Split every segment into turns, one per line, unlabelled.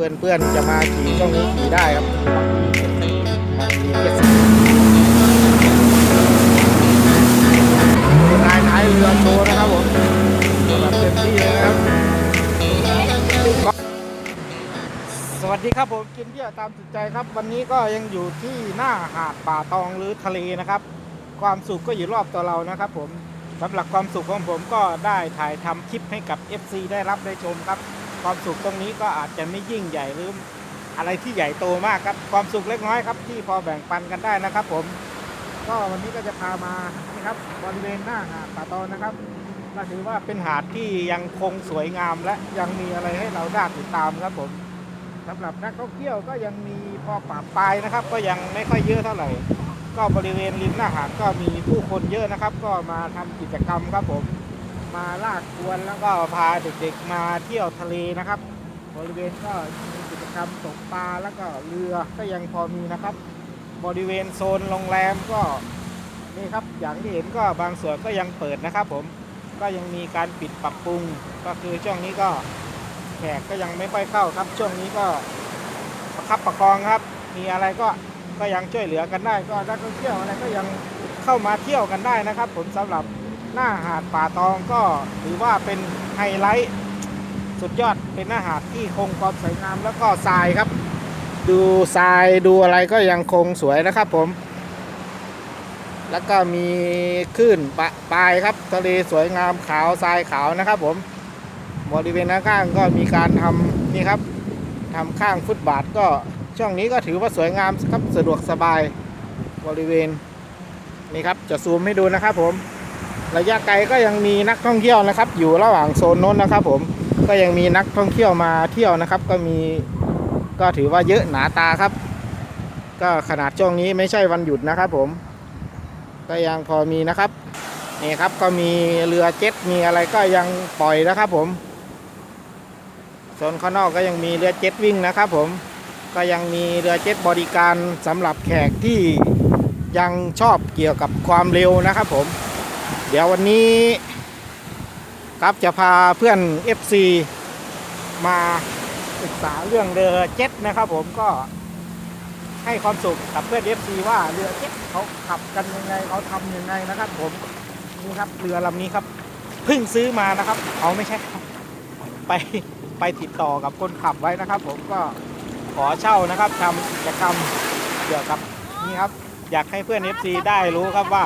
เพื่อนๆจะมาขี่ช่วงนี้ขี่ได้ครับบางทีเจ็ดสิบนายท้ายเรือโชว์นะครับผมแบบเต็มที่เลยนะครับ สวัสดีครับผมกินเที่ยวตามสุดใจครับ วันนี้ก็ยังอยู่ที่หน้าหาดป่าตองหรือทะเลนะครับ ความสุขก็อยู่รอบตัวเรานะครับผมสำหรับความสุขของผมก็ได้ถ่ายทำคลิปให้กับ FC ได้รับได้ชมครับ ความสุขตรงนี้ก็อาจจะไม่ยิ่งใหญ่หรืออะไรที่ใหญ่โตมากครับ ความสุขเล็กน้อยครับ ที่พอแบ่งปันกันได้นะครับ ผม ก็วันนี้ก็จะพามานี่ครับบริเวณหน้าหาดป่าตองนะครับก็ถือว่าเป็นหาดที่ยังคงสวยงามและยังมีอะไรให้เราได้ติดตามครับผมสำหรับนักท่องเที่ยวก็ยังมีพอปราปลายนะครับ ก็ยังไม่ค่อยเยอะเท่าไหร่ ก็บริเวณริมหน้าหาดก็มีผู้คนเยอะนะครับ ก็มาทำกิจกรรมครับผม มาลากอวนแล้วก็พาเด็กๆมาเที่ยวทะเลนะครับ บริเวณก็มีกิจกรรมตกปลาแล้วก็เรือก็ยังพอมีนะครับ บริเวณโซนโรงแรมก็นี่ครับอย่างที่เห็นก็บางส่วนก็ยังเปิดนะครับ ผมก็ยังมีการปิดปรับปรุงก็คือช่วงนี้ก็แขกก็ยังไม่ค่อยเข้าครับ ช่วงนี้ก็ประคับประคองครับ มีอะไรก็ก็ยังช่วยเหลือกันได้ ก็นักท่องเที่ยวอะไรก็ยังเข้ามาเที่ยวกันได้นะครับ ผมสำหรับ หน้าหาดป่าตองก็ถือว่าเป็นไฮไลท์สุดยอดเป็นหน้าหาดที่คงความสวยงามแล้วก็ทรายครับ ดูทรายดูอะไรก็ยังคงสวยนะครับผม แล้วก็มีคลื่นปะปลายครับทะเลสวยงามขาวทรายขาวนะครับ ผมบริเวณข้างก็มีการทำนี่ครับทำข้างฟุตบาทก็ช่วงนี้ก็ถือว่าสวยงามครับสะดวกสบายบริเวณนี่ครับจะซูมให้ดูนะครับผม ระยะไกลก็ยังมีนักท่องเที่ยวนะครับ อยู่ระหว่างโซนโน้นนะครับ ผมก็ยังมีนักท่องเที่ยวมาเที่ยวนะครับ ก็มีก็ถือว่าเยอะหนาตาครับ ก็ขนาดช่วงนี้ไม่ใช่วันหยุดนะครับ ผม ก็ยังพอมีนะครับนี่ครับก็มีเรือเจ็ตมีอะไรก็ยังปล่อยนะครับผมโซนข้างนอกก็ยังมีเรือเจ็ตวิ่งนะครับ ผมก็ยังมีเรือเจ็ตบริการสำหรับแขกที่ยังชอบเกี่ยวกับความเร็วนะครับผม เดี๋ยววันนี้ครับจะพาเพื่อน FC มาศึกษาเรื่องเรือเจ็ตนะครับผมก็ให้ความสุขกับเพื่อน FC ว่าเรือเจ็ตเขาขับกันยังไงเขาทำยังไงนะครับผมนี่ครับเรือลำนี้ครับเพิ่งซื้อมานะครับเขาไม่ใช่ไปไปติดต่อกับคนขับไว้นะครับ ผมก็ขอเช่านะครับทำกิจกรรมเกี่ยวกับนี่ครับ อยากให้เพื่อน FC ได้รู้ครับว่า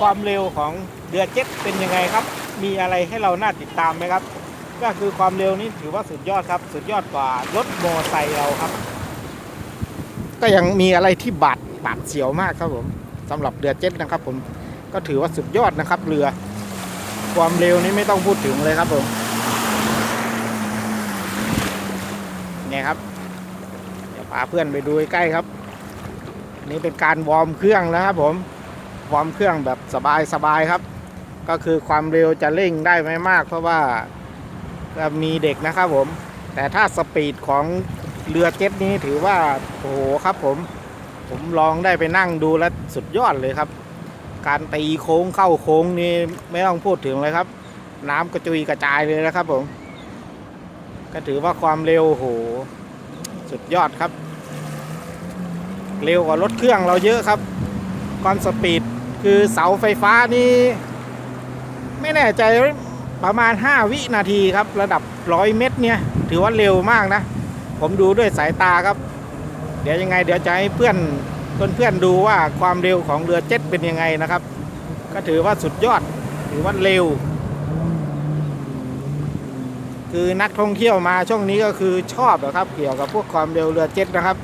ความเร็วของ เรือเจ็ตเป็นยังไงครับ มีอะไรให้เราน่าติดตามไหมครับ ก็คือความเร็วนี่ถือว่าสุดยอดครับ สุดยอดกว่ารถมอไซค์เราครับ ก็ยังมีอะไรที่บาดบาดเสียวมากครับผมสำหรับเรือเจ็ตนะครับ ผมก็ถือว่าสุดยอดนะครับ เรือ ความเร็วนี้ไม่ต้องพูดถึงเลยครับผมเนี่ยครับเดี๋ยวพาเพื่อนไปดูใกล้ครับ นี่เป็นการวอร์มเครื่องนะครับผมวอร์มเครื่องแบบสบายๆครับ ก็คือความเร็วจะเร่งได้ไม่มาก เพราะว่ามีเด็กนะครับผม แต่ถ้าสปีดของเรือเจ็ตนี้ถือว่าโอ้โหครับผม ผมลองได้ไปนั่งดูแล้วสุดยอดเลยครับ การตีโค้งเข้าโค้งนี่ไม่ต้องพูดถึงเลยครับ น้ำกระจุยกระจายเลยนะครับผม ก็ถือว่าความเร็วโหสุดยอดครับ เร็วกว่ารถเครื่องเราเยอะครับความสปีดคือเสาไฟฟ้านี่ ไม่แน่ใจประมาณ 5 วินาทีครับ ระดับ 100 เมตรเนี่ย ถือว่าเร็วมากนะ ผมดูด้วยสายตาครับ เดี๋ยวยังไง เดี๋ยวจะให้เพื่อนเพื่อนๆดูว่าความเร็วของเรือเจ็ตเป็นยังไงนะครับ ก็ถือว่าสุดยอด ถือว่าเร็ว คือนักท่องเที่ยวมาช่วงนี้ก็คือชอบนะครับ เกี่ยวกับพวกความเร็วเรือเจ็ตนะครับ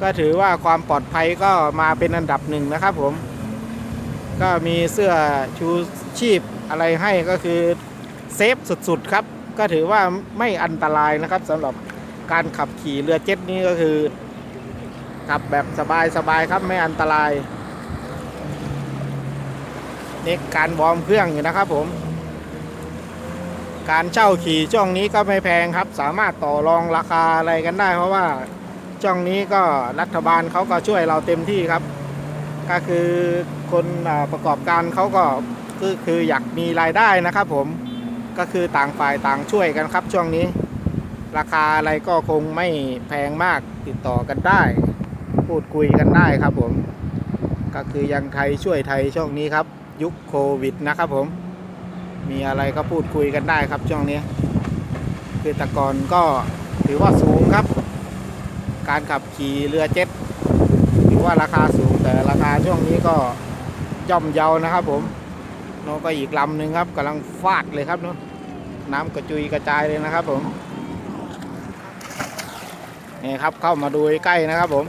ก็ถือว่าความปลอดภัยก็มาเป็นอันดับหนึ่งนะครับผม ก็มีเสื้อชูชีพ อะไรให้ก็คือเซฟสุดๆครับ ก็ถือว่าไม่อันตรายนะครับสำหรับการขับขี่เรือเจ็ตนี้ก็คือ ขับแบบสบายๆครับไม่อันตรายนี่การวอร์มเครื่องอยู่นะครับผม การเช่าขี่ช่วงนี้ก็ไม่แพงครับ สามารถต่อรองราคาอะไรกันได้ เพราะว่าช่วงนี้ก็รัฐบาลเขาก็ช่วยเราเต็มที่ครับ ก็คือคนอประกอบการเขาก็ คือคืออยากมีรายได้นะครับ ผมก็คือต่างฝ่ายต่างช่วยกันครับ ช่วงนี้ ราคาอะไรก็คงไม่แพงมากติดต่อกันได้ พูดคุยกันได้ครับ ผม ก็คือยังไทยช่วยไทยช่วงนี้ครับ ยุคโควิดนะครับ ผม มีอะไรก็พูดคุยกันได้ครับช่วงนี้ คือตะกอนก็ถือว่าสูงครับ การขับขี่เรือเจ็ตถือว่าราคาสูงแต่ราคาช่วงนี้ก็ย่อมเยานะครับผม น้นก็อีกลำหนึ่งครับกำลังฟาดเลยครับเนาะน้ำกระจุยกระจายเลยนะครับผมนี่ครับเข้ามาดูใกล้ๆนะครับผม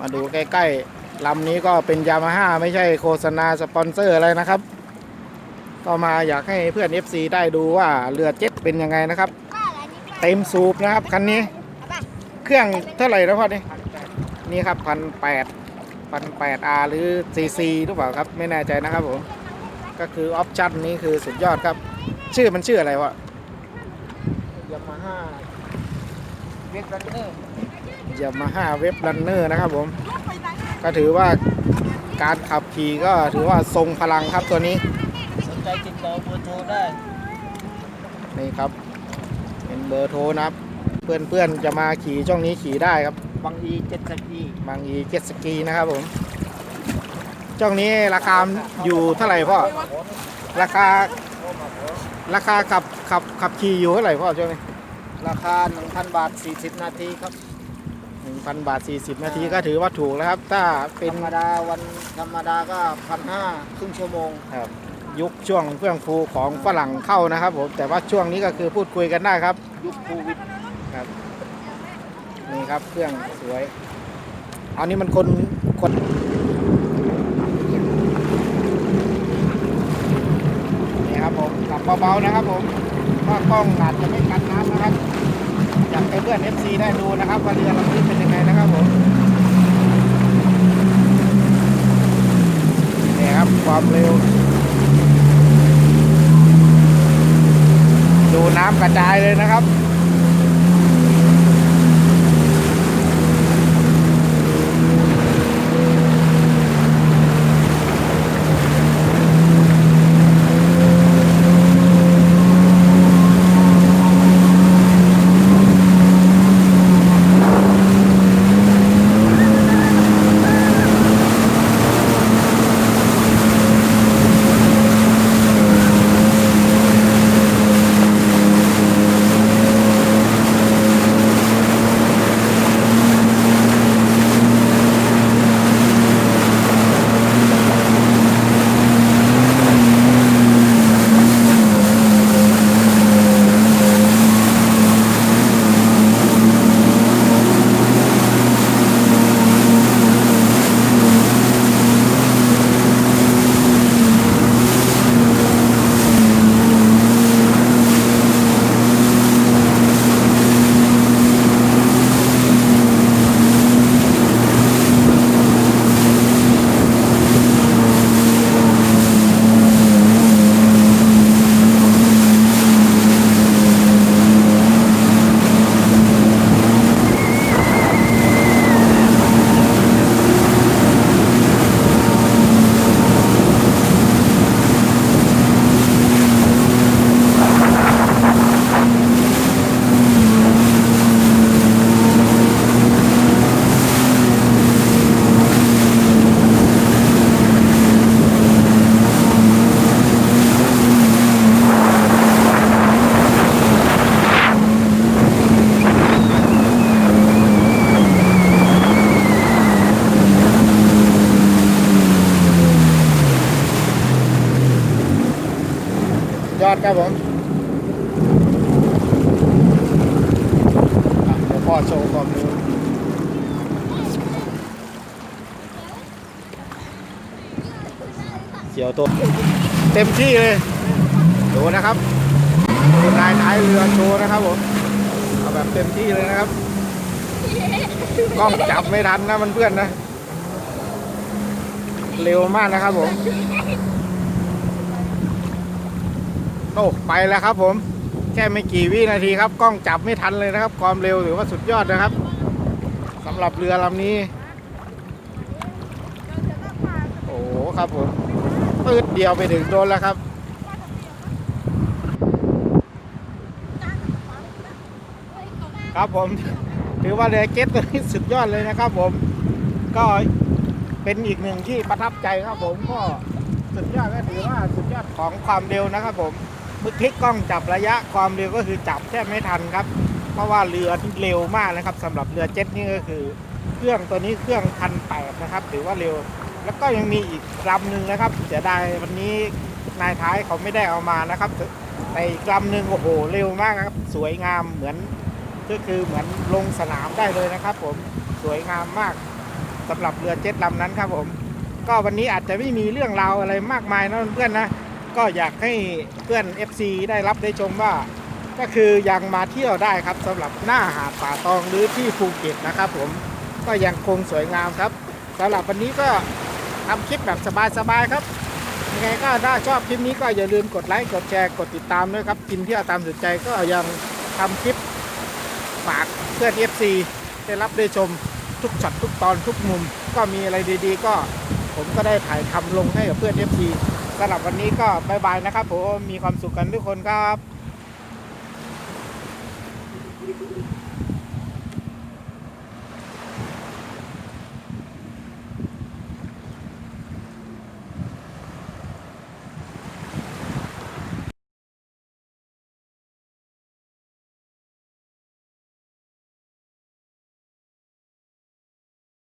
มาดูใกล้ๆลำนี้ก็เป็นยามาฮ่าไม่ใช่โฆษณาสปอนเซอร์อะไรนะครับ ก็มาอยากให้เพื่อน FC ได้ดูว่าเรือเจ็ตเป็นยังไงนะครับ เต็มสูบนะครับคันนี้ เครื่องเท่าไหร่นะพ่อนี่นี่ครับพันแปดพันแปดอาหรือซีซีหรือเปล่าครับ ไม่แน่ใจนะครับผม ก็คือออปชั่นนี้คือสุดยอดครับ ชื่อมันชื่ออะไรวะ
ยามาฮ่าเวกรันเนอร์
ยามาฮ่าเว็บรันเนอร์นะครับผม ก็ถือว่าการขับขี่ก็ถือว่าทรงพลังครับตัวนี้
สนใจติดต่อเบอร์โทรได้
นี่ครับ เป็นเบอร์โทรนะครับ เพื่อนๆจะมาขี่ช่องนี้ขี่ได้ครับ
บางอีเจ็ดสกี
บางอีเจ็ตสกีนะครับผม ช่องนี้ราคาอยู่เท่าไหร่พ่อ ราคา ราคาขับขับขับขี่อยู่เท่าไหร่พ่อช่วงนี้
ราคา 1,000 บาท 40 นาทีครับ
1,000 บาท 40 นาทีก็ถือว่าถูกแล้วครับ ถ้าเป็
เป็นนธรรมดาวันธรรมดาก็พันห้าครึ่งชั่วโมง
ครับยุคช่วงเฟื่องฟูของฝรั่งเข้านะครับผมแต่ว่าช่วงนี้ก็คือพูดคุยกันได้ครับ
ยุคโควิด
ครับนี่ครับเครื่องสวยเอานี่มันคนคนนี่ครับผมกลับ เบาๆนะครับผมว่ากล้องอาจจะไม่กันน้ำนะครับ อยากให้เพื่อน FC ได้ดูนะครับว่าเรือลำนี้เป็นยังไงนะครับผมนี่ครับความเร็ว ดูน้ำกระจายเลยนะครับ ครับผมเดี๋ยวพ่อโชว์ความเร็วเสียวตัว เต็มที่เลย ดูนะครับดูนายท้ายเรือโชว์นะครับผมเอาแบบเต็มที่เลยนะครับกล้องจับไม่ทันนะมันเพื่อนนะ เร็วมากนะครับผม โอ้ไปแล้วครับ ผมแค่ไม่กี่วินาทีครับ กล้องจับไม่ทันเลยนะครับ ความเร็วถือว่าสุดยอดนะครับสำหรับเรือลำนี้ โอ้โหครับผมปืดเดียวไปถึงโดนแล้วครับครับผมถือว่าเรือเก็ตตัวนี้สุดยอดเลยนะครับ ผม ก็เป็นอีกหนึ่งที่ประทับใจครับ ผมก็สุดยอดก็ถือว่าสุดยอดของความเร็วนะครับ ผม มือคลิกกล้องจับระยะความเร็วก็คือจับแทบไม่ทันครับ เพราะว่าเรือที่เร็วมากนะครับสำหรับเรือเจ็ตนี่ก็คือ เครื่องตัวนี้เครื่องพันแปดนะครับถือว่าเร็ว แล้วก็ยังมีอีกลำหนึ่งนะครับเสียดายวันนี้นายท้ายเขาไม่ได้เอามานะครับแต่อีกลำหนึ่งโอ้โหเร็วมากครับ สวยงามเหมือนก็คือเหมือนลงสนามได้เลยนะครับ ผมสวยงามมากสำหรับเรือเจ็ตลำนั้นครับผม ก็วันนี้อาจจะไม่มีเรื่องราวอะไรมากมายนะเพื่อนนะ ก็อยากให้เพื่อน FC ได้รับได้ชมว่า ก็คือยังมาเที่ยวได้ครับสำหรับหน้าหาดป่าตองหรือที่ภูเก็ตนะครับ ผมก็ยังคงสวยงามครับสำหรับวันนี้ก็ทำคลิปแบบสบายๆครับยังไงก็ถ้าชอบคลิปนี้ก็อย่าลืมกดไลค์กดแชร์กดติดตามด้วยครับกินเที่ยวตามสุดใจก็ยังทำคลิปฝากเพื่อน FC ได้รับได้ชมทุกช็อตทุกตอนทุกมุม ก็มีอะไรดีๆ ก็ผมก็ได้ถ่ายทำลงให้กับเพื่อน FC สำหรับวันนี้ก็บายบายนะครับ ผมมีความสุขกันทุกคนครับ